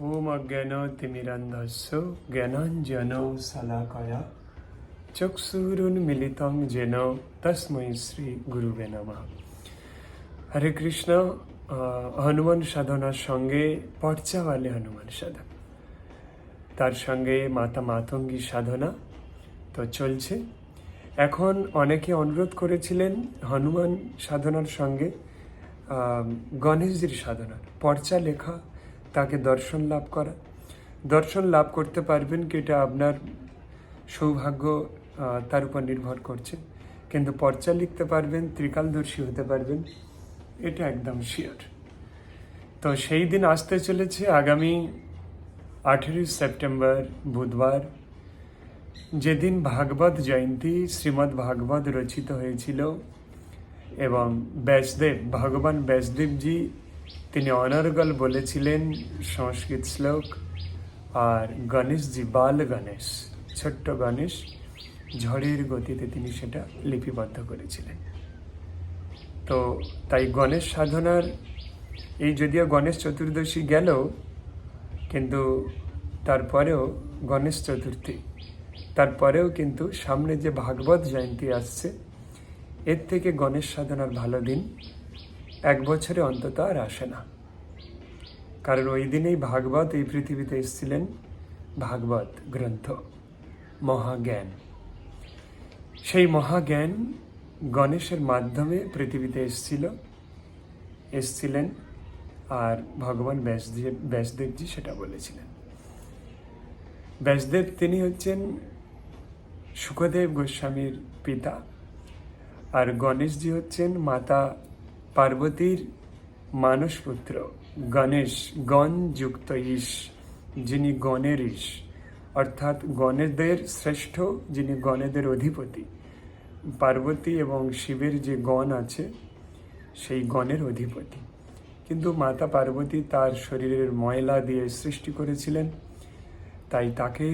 ওম অজ্ঞানতিমিরান্ধস্য জ্ঞানাঞ্জন শলাকয়া চক্ষুরুন্মিলিতং যেন তস্মৈ শ্রী গুরুবে নমঃ হরে কৃষ্ণ হনুমান সাধনার সঙ্গে পর্চাওয়ালে হনুমান সাধনা। তার সঙ্গে মাতা মাতঙ্গী সাধনা তো চলছে। এখন অনেকে অনুরোধ করেছিলেন হনুমান সাধনার সঙ্গে গণেশজির সাধনার পর্চা লেখা তাকে দর্শন লাভ করা। দর্শন লাভ করতে পারবেন কি এটা আপনার সৌভাগ্য তার উপর নির্ভর করছে। কিন্তু পর্চা লিখতে পারবেন, ত্রিকালদর্শী হতে পারবেন, এটা একদম শিওর তো সেই দিন আসতে চলেছে আগামী আঠেরোই সেপ্টেম্বর, বুধবার। যেদিন ভাগবত জয়ন্তী শ্রীমদ্ ভাগবত রচিত হয়েছিল এবং ব্যাসদেব, ভগবান ব্যাসদেবজি তিনি অনর্গল বলেছিলেন সংস্কৃত শ্লোক, আর গণেশজি বাল গণেশ, ছোট্ট গণেশ, ঝড়ের গতিতে তিনি সেটা লিপিবদ্ধ করেছিলেন। তো তাই গণেশ সাধনার, এই যদিও গণেশ চতুর্দশী গেলেও কিন্তু তারপরেও গণেশ চতুর্থী, তারপরেও কিন্তু সামনে যে ভাগবত জয়ন্তী আসছে, এর থেকে গণেশ সাধনার ভালো দিন এক বছরে অন্তত আর আসে না। কারণ ওই দিনেই ভাগবত এই পৃথিবীতে এসেছিলেন। ভাগবত গ্রন্থ, মহাজ্ঞান। সেই মহাজ্ঞান গণেশের মাধ্যমে পৃথিবীতে এসেছিল। এসছিলেন আর ভগবান ব্যাসদেব, ব্যাসদেবজি সেটা বলেছিলেন। ব্যাসদেব তিনি হচ্ছেন সুখদেব গোস্বামীর পিতা আর গণেশজি হচ্ছেন মাতা পার্বতীর মানসপুত্র গণেশ গণ যুক্ত ঈশ যিনি গণের ঈশ অর্থাৎ গণেদের শ্রেষ্ঠ, যিনি গণেদের অধিপতি। পার্বতী এবং শিবের যে গণ আছে, সেই গণের অধিপতি। কিন্তু মাতা পার্বতী তার শরীরের ময়লা দিয়ে সৃষ্টি করেছিলেন, তাই তাকে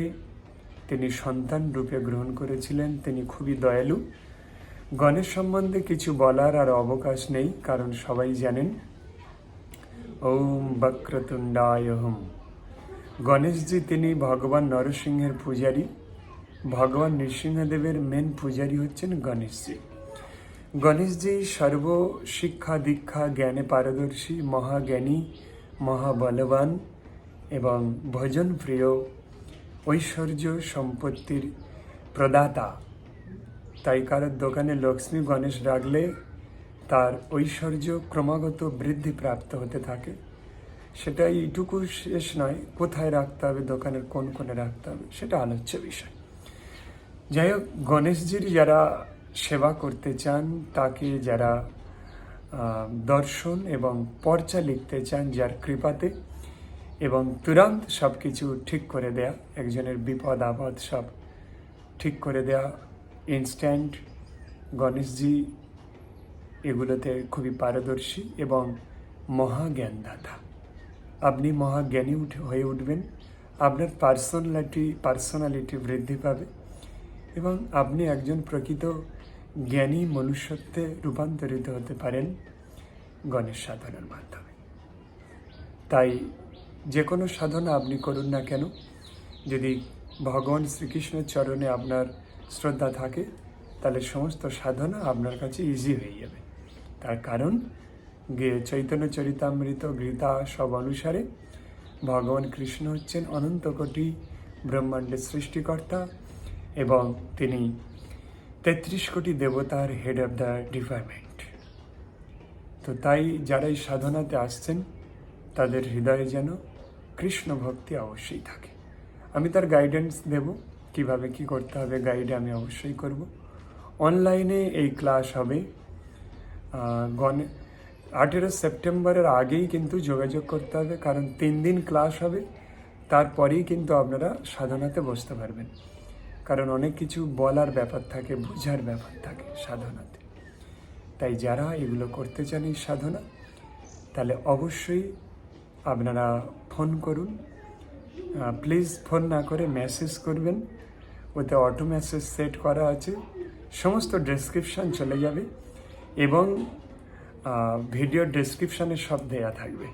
তিনি সন্তান রূপে গ্রহণ করেছিলেন। তিনি খুবই দয়ালু গণেশ সম্বন্ধে কিছু বলার আর অবকাশ নেই, কারণ সবাই জানেন। ওম বক্রতুণ্ডায় হুম গণেশজি তিনি ভগবান নরসিংহের পূজারী। ভগবান নৃসিংহদেবের মেন পূজারী হচ্ছেন গণেশজি। গণেশজি সর্ব শিক্ষা দীক্ষা জ্ঞানে পারদর্শী, মহাজ্ঞানী, মহাবলবান এবং ভজন প্রিয়, ঐশ্বর্য সম্পত্তির প্রদাতা। তাই কারোর দোকানে লক্ষ্মী গণেশ রাখলে তার ঐশ্বর্য ক্রমাগত বৃদ্ধি প্রাপ্ত হতে থাকে। সেটা এইটুকু শেষ নয়, কোথায় রাখতে হবে, দোকানের কোন কোণে রাখতে হবে, সেটা আলোচ্য বিষয়। যাই হোক, গণেশজির যারা সেবা করতে চান, তাকে যারা দর্শন এবং পর্চা লিখতে চান, যার কৃপাতে এবং তুরন্ত সব কিছু ঠিক করে দেয়া, একজনের বিপদ আপদ সব ঠিক করে দেয়া ইনস্ট্যান্ট গণেশজি এগুলোতে খুবই পারদর্শী এবং মহাজ্ঞানদাতা। আপনি মহাজ্ঞানী উঠে, হয়ে উঠবেন, আপনার পার্সোনালিটি পার্সোনালিটি বৃদ্ধি পাবে এবং আপনি একজন প্রকৃত জ্ঞানী মনুষ্যত্বে রূপান্তরিত হতে পারেন গণেশ সাধনার মাধ্যমে। তাই যে কোনো সাধনা আপনি করুন না কেন, যদি ভগবান শ্রীকৃষ্ণের চরণে আপনার শ্রদ্ধা থাকে, তাহলে সমস্ত সাধনা আপনার কাছে ইজি হয়ে যাবে। তার কারণ চৈতন্য চরিতামৃত গীতা সব অনুসারে ভগবান কৃষ্ণ হচ্ছেন অনন্ত কোটি ব্রহ্মাণ্ডের সৃষ্টিকর্তা এবং তিনি তেত্রিশ কোটি দেবতার হেড অফ দ্য ডিপার্টমেন্ট তো তাই যারা এই সাধনাতে আসছেন, তাদের হৃদয়ে যেন কৃষ্ণ ভক্তি অবশ্যই থাকে। আমি তার গাইডেন্স দেব। কীভাবে কি করতে হবে গাইডে আমি অবশ্যই করব। অনলাইনে এই ক্লাস হবে। গণে, আঠেরো সেপ্টেম্বরের আগেই কিন্তু যোগাযোগ করতে হবে, কারণ তিন দিন ক্লাস হবে। তারপরেই কিন্তু আপনারা সাধনাতে বসতে পারবেন। কারণ অনেক কিছু বলার ব্যাপার থাকে, বোঝার ব্যাপার থাকে সাধনাতে। তাই যারা এগুলো করতে চান এই সাধনা, তাহলে অবশ্যই আপনারা ফোন করুন। প্লিজ ফোন না করে মেসেজ করবেন। ওতে অটো মেসেজ সেট করা আছে, সমস্ত ডেসক্রিপশান চলে যাবে এবং ভিডিও ডেসক্রিপশানে সব দেয়া থাকবে।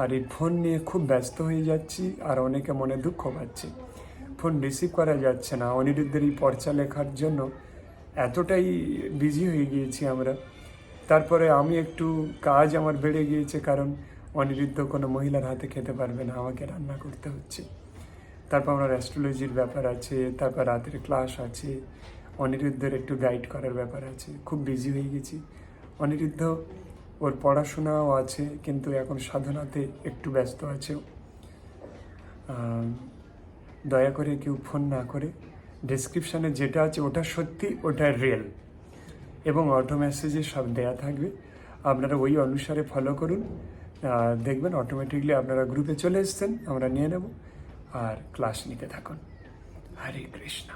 আর এই ফোন নিয়ে খুব ব্যস্ত হয়ে যাচ্ছি আর অনেকে মনে দুঃখ পাচ্ছে। ফোন রিসিভ করা যাচ্ছে না। অনিরুদ্ধের এই পর্চা লেখার জন্য এতটাই বিজি হয়ে গিয়েছি আমরা। তারপরে আমি একটু কাজ আমার বেড়ে গিয়েছে কারণ অনিরুদ্ধ কোনো মহিলার হাতে খেতে পারবে না, আমাকে রান্না করতে হচ্ছে। তারপর আমার অ্যাস্ট্রোলজির ব্যাপার আছে, তারপর রাতের ক্লাস আছে, অনিরুদ্ধের একটু গাইড করার ব্যাপার আছে, খুব বিজি হয়ে গেছি। অনিরুদ্ধ, ওর পড়াশোনাও আছে, কিন্তু এখন সাধনাতে একটু ব্যস্ত আছে। দয়া করে কেউ ফোন না করে। ডেসক্রিপশানে যেটা আছে ওটা সত্যি, ওটা রিয়েল এবং অটো মেসেজে সব দেয়া থাকবে। আপনারা ওই অনুসারে ফলো করুন। দেখবেন অটোমেটিকলি আপনারা গ্রুপে চলে এসছেন, আমরা নিয়ে নেব, আর ক্লাস নিতে থাকুন। হরে কৃষ্ণ।